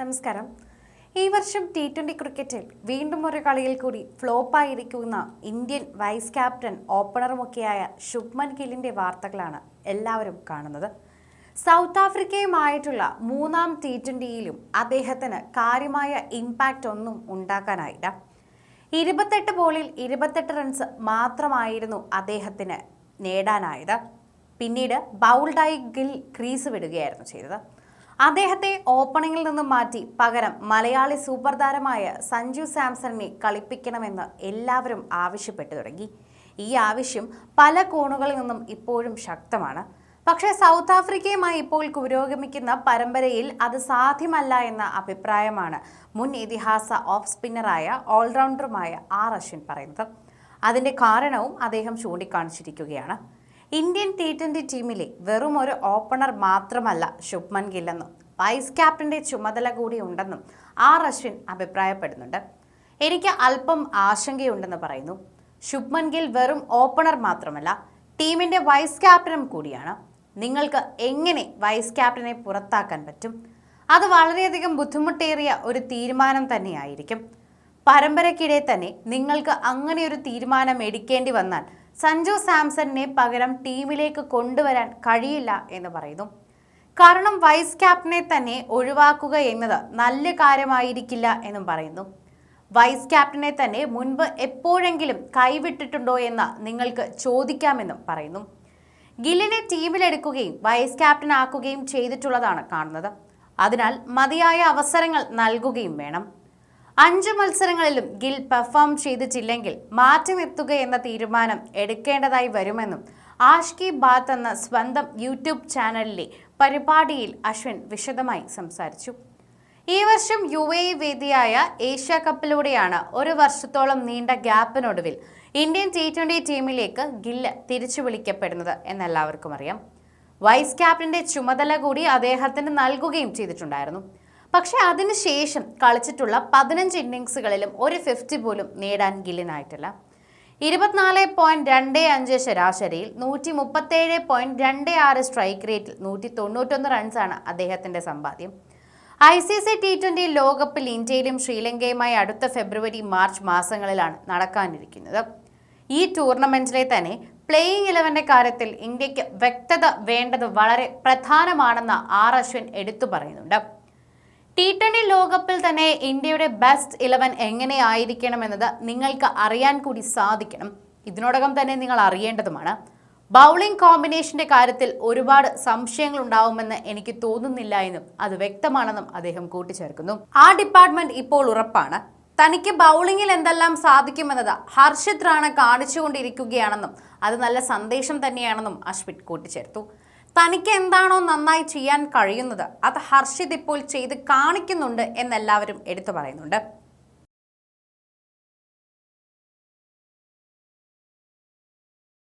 നമസ്കാരം. ഈ വർഷം ടി ട്വന്റി ക്രിക്കറ്റിൽ വീണ്ടും ഒരു കളിയിൽ കൂടി ഫ്ലോപ്പായിരിക്കുന്ന ഇന്ത്യൻ വൈസ് ക്യാപ്റ്റൻ ഓപ്പണറുമൊക്കെയായ ശുഭ്മൻ ഗില്ലിന്റെ വാർത്തകളാണ് എല്ലാവരും കാണുന്നത്. സൗത്ത് ആഫ്രിക്കയുമായിട്ടുള്ള മൂന്നാം ടി ട്വന്റിയിലും അദ്ദേഹത്തിന് കാര്യമായ ഇമ്പാക്റ്റ് ഒന്നും ഉണ്ടാക്കാനായില്ല. ഇരുപത്തെട്ട് ബോളിൽ ഇരുപത്തെട്ട് റൺസ് മാത്രമായിരുന്നു അദ്ദേഹത്തിന് നേടാനായത്. പിന്നീട് ബൗൾഡായി ഗിൽ ക്രീസ് വിടുകയായിരുന്നു ചെയ്തത്. അദ്ദേഹത്തെ ഓപ്പണിംഗിൽ നിന്ന് മാറ്റി പകരം മലയാളി സൂപ്പർ താരമായ സഞ്ജു സാംസണിനെ കളിപ്പിക്കണമെന്ന് എല്ലാവരും ആവശ്യപ്പെട്ടു തുടങ്ങി. ഈ ആവശ്യം പല കോണുകളിൽ നിന്നും ഇപ്പോഴും ശക്തമാണ്. പക്ഷേ സൗത്ത് ആഫ്രിക്കയുമായി ഇപ്പോൾ പുരോഗമിക്കുന്ന പരമ്പരയിൽ അത് സാധ്യമല്ല എന്ന അഭിപ്രായമാണ് മുൻ ഇതിഹാസ ഓഫ് സ്പിന്നറായ ഓൾറൗണ്ടറുമായ ആർ അശ്വിൻ പറയുന്നത്. അതിന്റെ കാരണവും അദ്ദേഹം ചൂണ്ടിക്കാണിച്ചിരിക്കുകയാണ്. ഇന്ത്യൻ ടി ട്വന്റി ടീമിലെ വെറും ഒരു ഓപ്പണർ മാത്രമല്ല ശുഭ്മൻ ഗില്ലെന്നും വൈസ് ക്യാപ്റ്റന്റെ ചുമതല കൂടി ഉണ്ടെന്നും ആർ അശ്വിൻ അഭിപ്രായപ്പെടുന്നുണ്ട്. എനിക്ക് അല്പം ആശങ്കയുണ്ടെന്ന് പറയുന്നു. ശുഭ്മൻ ഗിൽ വെറും ഓപ്പണർ മാത്രമല്ല ടീമിന്റെ വൈസ് ക്യാപ്റ്റനും കൂടിയാണ്. നിങ്ങൾക്ക് എങ്ങനെ വൈസ് ക്യാപ്റ്റനെ പുറത്താക്കാൻ പറ്റും? അത് വളരെയധികം ബുദ്ധിമുട്ടേറിയ ഒരു തീരുമാനം തന്നെയായിരിക്കും. പരമ്പരയ്ക്കിടെ തന്നെ നിങ്ങൾക്ക് അങ്ങനെ ഒരു തീരുമാനം എടുക്കേണ്ടി വന്നാൽ സഞ്ജു സാംസണിനെ പകരം ടീമിലേക്ക് കൊണ്ടുവരാൻ കഴിയില്ല എന്ന് പറയുന്നു. കാരണം വൈസ് ക്യാപ്റ്റനെ തന്നെ ഒഴിവാക്കുക എന്നത് നല്ല കാര്യമായിരിക്കില്ല എന്നും പറയുന്നു. വൈസ് ക്യാപ്റ്റനെ തന്നെ മുൻപ് എപ്പോഴെങ്കിലും കൈവിട്ടിട്ടുണ്ടോ എന്ന് നിങ്ങൾക്ക് ചോദിക്കാമെന്നും പറയുന്നു. ഗില്ലിനെ ടീമിലെടുക്കുകയും വൈസ് ക്യാപ്റ്റൻ ആക്കുകയും ചെയ്തിട്ടുള്ളതാണ് കാണുന്നത്. അതിനാൽ മതിയായ അവസരങ്ങൾ നൽകുകയും വേണം. അഞ്ച് മത്സരങ്ങളിലും ഗിൽ പെർഫോം ചെയ്തിട്ടില്ലെങ്കിൽ മാറ്റി നിർത്തുക എന്ന തീരുമാനം എടുക്കേണ്ടതായി വരുമെന്നും ആഷ്കി ബാത്ത് എന്ന സ്വന്തം യൂട്യൂബ് ചാനലിലെ പരിപാടിയിൽ അശ്വിൻ വിശദമായി സംസാരിച്ചു. ഈ വർഷം യു എ വേദിയായ ഏഷ്യ കപ്പിലൂടെയാണ് ഒരു വർഷത്തോളം നീണ്ട ഗ്യാപ്പിനൊടുവിൽ ഇന്ത്യൻ ടി ട്വന്റി ടീമിലേക്ക് ഗില്ല് തിരിച്ചു വിളിക്കപ്പെടുന്നത് എന്നെല്ലാവർക്കും അറിയാം. വൈസ് ക്യാപ്റ്റന്റെ ചുമതല കൂടി അദ്ദേഹത്തിന് നൽകുകയും ചെയ്തിട്ടുണ്ടായിരുന്നു. പക്ഷേ അതിനുശേഷം കളിച്ചിട്ടുള്ള പതിനഞ്ച് ഇന്നിങ്സുകളിലും ഒരു ഫിഫ്റ്റി പോലും നേടാൻ ഗില്ലിനായിട്ടില്ല. ഇരുപത്തിനാല് പോയിന്റ് രണ്ട് അഞ്ച് ശരാശരിയിൽ നൂറ്റി മുപ്പത്തേഴ് പോയിന്റ് രണ്ട് ആറ് സ്ട്രൈക്ക് റേറ്റിൽ നൂറ്റി തൊണ്ണൂറ്റൊന്ന് റൺസാണ് അദ്ദേഹത്തിന്റെ സമ്പാദ്യം. I C C T twenty ലോകകപ്പിൽ ഇന്ത്യയിലും ശ്രീലങ്കയുമായി അടുത്ത ഫെബ്രുവരി മാർച്ച് മാസങ്ങളിലാണ് നടക്കാനിരിക്കുന്നത്. ഈ ടൂർണമെന്റിലെ തന്നെ പ്ലേയിങ് ഇലവന്റെ കാര്യത്തിൽ ഇന്ത്യയ്ക്ക് വ്യക്തത വേണ്ടത് വളരെ പ്രധാനമാണെന്ന് ആർ അശ്വിൻ എടുത്തു പറയുന്നുണ്ട്. ടി ട്വന്റി ലോകകപ്പിൽ തന്നെ ഇന്ത്യയുടെ ബെസ്റ്റ് ഇലവൻ എങ്ങനെയായിരിക്കണമെന്നത് നിങ്ങൾക്ക് അറിയാൻ കൂടി സാധിക്കണം. ഇതിനോടകം തന്നെ നിങ്ങൾ അറിയേണ്ടതുമാണ്. ബൗളിംഗ് കോമ്പിനേഷന്റെ കാര്യത്തിൽ ഒരുപാട് സംശയങ്ങൾ ഉണ്ടാവുമെന്ന് എനിക്ക് തോന്നുന്നില്ല എന്നും അത് വ്യക്തമാണെന്നും അദ്ദേഹം കൂട്ടിച്ചേർക്കുന്നു. ആ ഡിപ്പാർട്ട്മെന്റ് ഇപ്പോൾ ഉറപ്പാണ്. തനിക്ക് ബൗളിങ്ങിൽ എന്തെല്ലാം സാധിക്കുമെന്നത് ഹർഷിത് റാണ കാണിച്ചുകൊണ്ടിരിക്കുകയാണെന്നും അത് നല്ല സന്ദേശം തന്നെയാണെന്നും അശ്വിൻ കൂട്ടിച്ചേർത്തു. തനിക്ക് എന്താണോ നന്നായി ചെയ്യാൻ കഴിയുന്നത് അത് ഹർഷിത് ഇപ്പോൾ ചെയ്ത് കാണിക്കുന്നുണ്ട് എന്നെല്ലാവരും എടുത്തു പറയുന്നുണ്ട്.